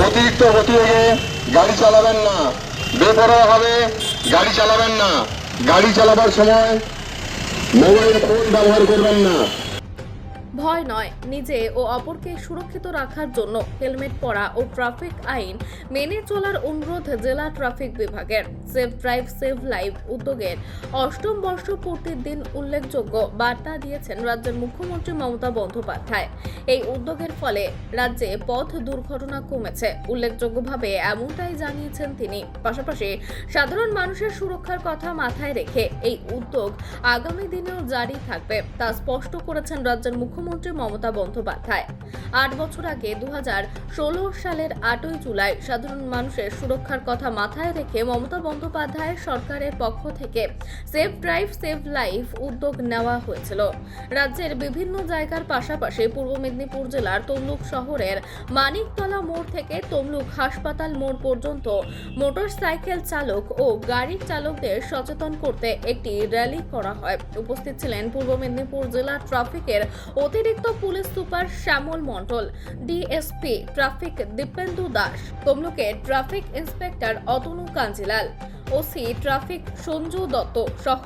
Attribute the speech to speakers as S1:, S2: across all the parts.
S1: অতিরিক্ত গতিবেগে গাড়ি চালাবেন না। বেপরোয়া হবে গাড়ি চালাবেন না। গাড়ি চালাবার সময় মোবাইল ফোন ব্যবহার করবেন না।
S2: ভয় নয়, নিজে ও অপরকে সুরক্ষিত রাখার জন্য হেলমেট পরা ও ট্রাফিক আইন মেনে চলার অনুরোধ জেলা ট্রাফিক বিভাগের। সেফ ড্রাইভ, সেভ লাইভ উদ্যোগের অষ্টম বর্ষ পূর্তির দিন উল্লেখযোগ্য বার্তা দিয়েছেন রাজ্যের মুখ্যমন্ত্রী মমতা বন্দ্যোপাধ্যায়। এই উদ্যোগের ফলে রাজ্যে পথ দুর্ঘটনা কমেছে। উল্লেখযোগ্যভাবে এমনটাই জানিয়েছেন তিনি। পাশাপাশি সাধারণ মানুষের সুরক্ষার কথা মাথায় রেখে এই উদ্যোগ আগামী দিনেও জারি থাকবে, তা স্পষ্ট করেছেন রাজ্যের মুখ্যমন্ত্রী মমতা বন্দ্যোপাধ্যায়। আট বছর আগে দু সালের আটই জুলাই সাধারণ মানুষের সুরক্ষার কথা মাথায় রেখে মমতা বন্দ্যোপাধ্যায়ের সরকারের পক্ষ থেকে সেফ ড্রাইভ সেভ লাইফ উদ্যোগ নেওয়া হয়েছিল। রাজ্যের বিভিন্ন জায়গার পাশাপাশি পূর্ব মেদিনীপুর জেলার তমলুক শহরের মানিকতলা মোড় থেকে তমলুক হাসপাতাল মোড় পর্যন্ত মোটরসাইকেল চালক ও গাড়ি চালকদের সচেতন করতে একটি র্যালি করা হয়। উপস্থিত ছিলেন পূর্ব মেদিনীপুর জেলা ট্রাফিকের অতিরিক্ত police super Shyamal Mondal DSP traffic Dipendu Das তমলুকের traffic inspector Atanu Kanjilal OC traffic Sanju Dutta সহ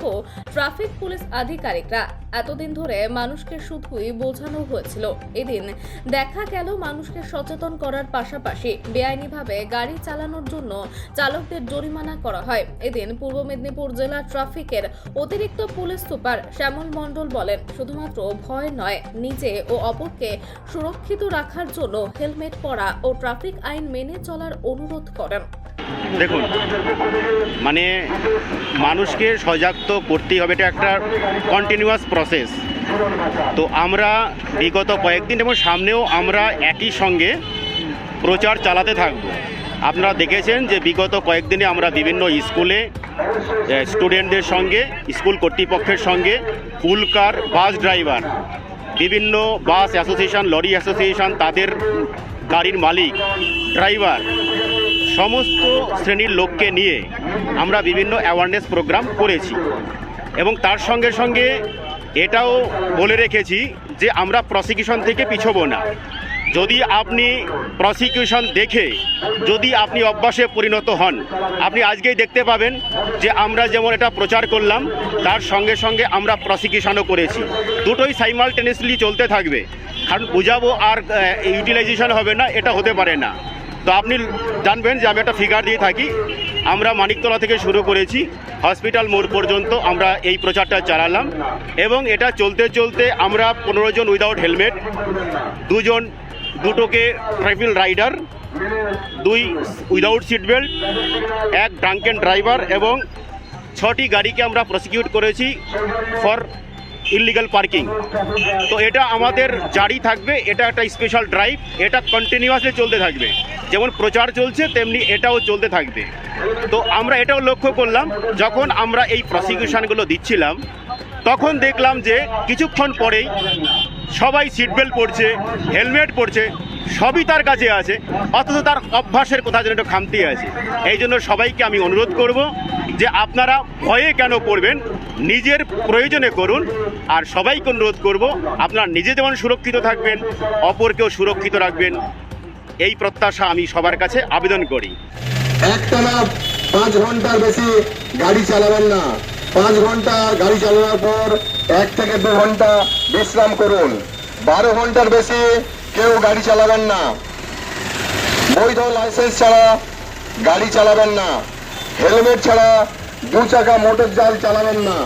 S2: ট্রাফিক পুলিশ আধিকারিকরা। এতদিন ধরে মানুষকে শুধুই বোঝানো হয়েছিল। এদিন দেখা গেল মানুষকে সচেতন করার পাশাপাশি বেআইনিভাবে গাড়ি চালানোর জন্য চালকদের জরিমানা করা হয়। এদিন পূর্ব মেদিনীপুর জেলা ট্রাফিকের অতিরিক্ত পুলিশ সুপার শ্যামল মণ্ডল বলেন, শুধুমাত্র ভয় নয়, নিজে ও অপরকে সুরক্ষিত রাখার জন্য হেলমেট পরা ও ট্রাফিক আইন মেনে চলার অনুরোধ করেন।
S3: দেখুন মানে মানুষকে সজাগ তো করতেই হবে, এটা একটা কন্টিনিউয়াস প্রসেস তো আমরা বিগত কয়েকদিন এবং সামনেও আমরা একই সঙ্গে প্রচার চালাতে থাকব। আপনারা দেখেছেন যে বিগত কয়েকদিনে আমরা বিভিন্ন স্কুলে স্টুডেন্টদের সঙ্গে, স্কুল কর্তৃপক্ষের সঙ্গে পুলকার বাস ড্রাইভার, বিভিন্ন বাস অ্যাসোসিয়েশন, লরি অ্যাসোসিয়েশন, তাদের গাড়ির মালিক, ড্রাইভার সমস্ত শ্রেণির লোককে নিয়ে আমরা বিভিন্ন অ্যাওয়ারনেস প্রোগ্রাম করেছি। এবং তার সঙ্গে সঙ্গে এটাও বলে রেখেছি যে আমরা প্রসিকিউশন থেকে পিছবো না। যদি আপনি প্রসিকিউশন দেখে, যদি আপনি অভ্যাসে পরিণত হন, আপনি আজকেই দেখতে পাবেন যে আমরা যেমন এটা প্রচার করলাম, তার সঙ্গে সঙ্গে আমরা প্রসিকিউশনও করেছি। দুটোই সাইমালটেনিয়াসলি চলতে থাকবে। কারণ বোঝাবো আর ইউটিলাইজেশন হবে না, এটা হতে পারে না। তো আপনি জানবেন যে আমি একটা ফিগার দিয়ে থাকি। আমরা মানিকতলা থেকে শুরু করেছি হসপিটাল মোড় পর্যন্ত আমরা এই প্রচারটা চালালাম এবং এটা চলতে চলতে আমরা পনেরো জন উইদাউট হেলমেট দুজন, দুটোকে ট্রাইফিল রাইডার দুই উইদাউট সিট বেল্ট এক ড্রাঙ্কেন ড্রাইভার এবং ছটি গাড়িকে আমরা প্রসিকিউট করেছি ফর ইলিগাল পার্কিং তো এটা আমাদের জারি থাকবে, এটা একটা স্পেশাল ড্রাইভ এটা কন্টিনিউয়াসলি চলতে থাকবে। যেমন প্রচার চলছে, তেমনি এটাও চলতে থাকবে। তো আমরা এটাও লক্ষ্য করলাম, যখন আমরা এই প্রসিকিউশনগুলো দিচ্ছিলাম, তখন দেখলাম যে কিছুক্ষণ পরেই সবাই সিট বেল্ট পরছে হেলমেট পরছে, সবই তার কাছে আছে, অথচ তার অভ্যাসের কোথাও যেন একটু খামতি আছে। এই জন্য সবাইকে আমি অনুরোধ করব যে আপনারা ভয়ে কেন করবেন নিজের প্রয়োজনে করুন, আর সবাইকে অনুরোধ করব, আপনারা নিজে যেমন সুরক্ষিত থাকবেন, অপরকেও সুরক্ষিত রাখবেন, এই প্রত্যাশা আমি সবার কাছে আবেদন করি।
S1: একটানা পাঁচ ঘণ্টার বেশি গাড়ি চালাবেন না। পাঁচ ঘণ্টা গাড়ি চালানোর পর এক থেকে দু ঘণ্টা বিশ্রাম করুন। বারো ঘণ্টার বেশি কেউ গাড়ি চালাবেন না। বৈধ লাইসেন্স ছাড়া গাড়ি চালাবেন না। হেলমেট ছাড়া দু চাকা মোটর জাল চালাবেন না।